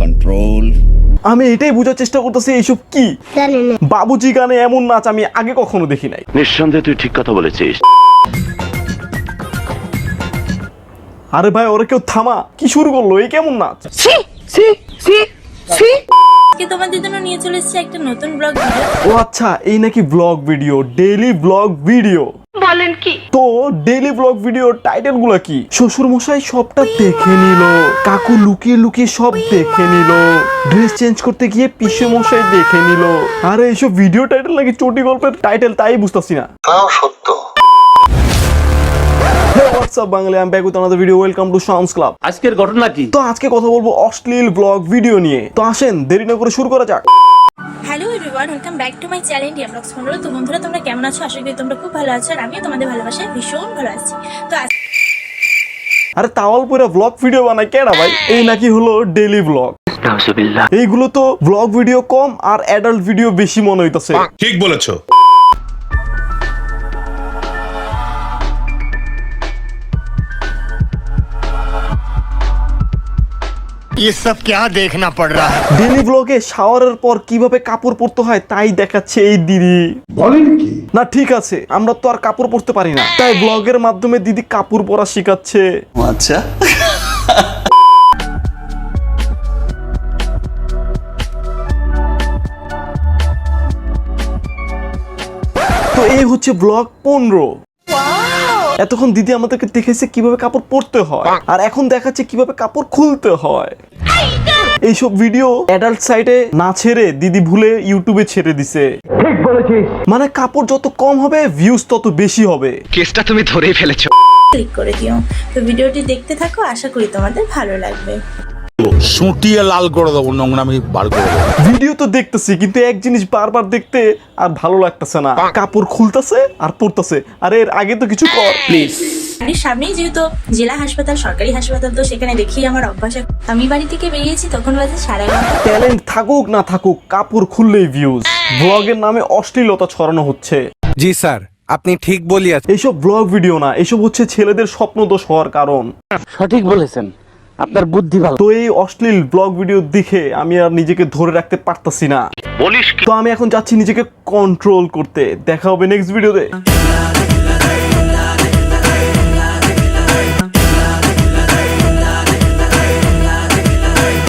control. আমি এটাই বোঝার চেষ্টা করতেছি এইসব কি? বাবুজি গানে এমন নাচ আমি আগে কখনো দেখি নাই। নিঃসন্দেহে তুই ঠিক কথা বলেছিস। আরে ভাই ওরা কেউ থামা কি শুরু করল? এই কেমন নাচ? আজকে তোমাদের জন্য নিয়ে চলে এসেছি একটা নতুন ব্লগ ভিডিও ও আচ্ছা এই নাকি vlog video daily vlog video বলেন কি? তো ডেইলি ব্লগ ভিডিও টাইটেলগুলা কি? শ্বশুর মশাই সবটা দেখে নিল কাকু লুকিয়ে লুকিয়ে সব দেখে নিল ড্রেস চেঞ্জ করতে গিয়ে পিসে মশাই দেখে নিল। আরে এইসব ভিডিও টাইটেল নাকি চটি গল্পের টাইটেল তাই বুঝতাছি না। Hey, what's up, আমি back with another video welcome to Shams club আজকের ঘটনা কি? তো আজকে কথা বলব অশ্লীল ব্লগ ভিডিও নিয়ে। তো আসেন দেরি না করে শুরু করা যাক। Hello everyone welcome back to my channel vlogs পনেরো তো বন্ধুরা তোমরা কেমন আছো? আশা করি তোমরা খুব ভালো আছো আর আমিও তোমাদের ভালোবাসায় ভীষণ ভালো আছি। তো আজ আরে তাওয়াল পুরো ব্লগ ভিডিও বানায় কেডা ভাই? এই নাকি হলো ডেইলি ব্লগ এইগুলো তো ব্লগ ভিডিও কম আর অ্যাডাল্ট ভিডিও বেশি মনে হইতাছে। ঠিক বলেছ। ये सब क्या देखना पड़ रहा है ডেইলি ব্লগে শাওয়ারের পর কিভাবে কাপড় পরতে হয় তাই দেখাচ্ছে এই দিদি বলেন কি না ঠিক আছে আমরা তো আর কাপড় পরতে পারি না তাই ব্লগের মাধ্যমে দিদি কাপড় পরা শেখাচ্ছে अच्छा তো এই হচ্ছে ব্লগ পনেরো এতক্ষণ দিদি আমাদেরকে দেখেছে কীভাবে কাপড় পরতে হয় আর এখন দেখাচ্ছে কীভাবে কাপড় খুলতে হয়। এইসব ভিডিও অ্যাডাল্ট সাইটে না ছেড়ে দিদি ভুলে ইউটিউবে ছেড়ে দিছে। মানে কাপড় যত কম হবে ভিউজ তত বেশি হবে। কেসটা তুমি ধরেই ফেলেছো। ক্লিক করে দিও। তো ভিডিওটি দেখতে থাকো আশা করি তোমাদের ভালো লাগবে। সুটিয়ে লাল করে দেবো নোংরামি বার করে দেবো। ভিডিও তো দেখতেছি কিন্তু এক জিনিস বারবার দেখতে আর ভালো লাগতেছে না। কাপড় খুলতেছে আর পরতেছে। আর এর আগে তো কিছু কর। প্লিজ বাড়ির সামনেই যেহেতু জেলা হাসপাতাল সরকারি হাসপাতাল তো সেখানে দেখেই আমার অভ্যাস আমি বাড়ি থেকে বেরিয়েছি তখন বাজে সাড়ে ট্যালেন্ট থাকুক না থাকুক কাপড় খুললেই ভিউজ ব্লগের নামে অশ্লীলতা ছড়ানো হচ্ছে। জি স্যার আপনি ঠিক বলিয়াছেন। এইসব ব্লগ ভিডিও না এসব হচ্ছে ছেলেদের স্বপ্নদোষ হওয়ার কারণ। সঠিক বলেছেন। আপনার বুদ্ধি ভালো। তো এই অশ্লীল ব্লগ ভিডিও দেখে আমি আর নিজেকে ধরে রাখতে পারতাছি না। বলিস তো আমি এখন যাচ্ছি নিজেকে কন্ট্রোল করতে। দেখা হবে নেক্সট ভিডিওতে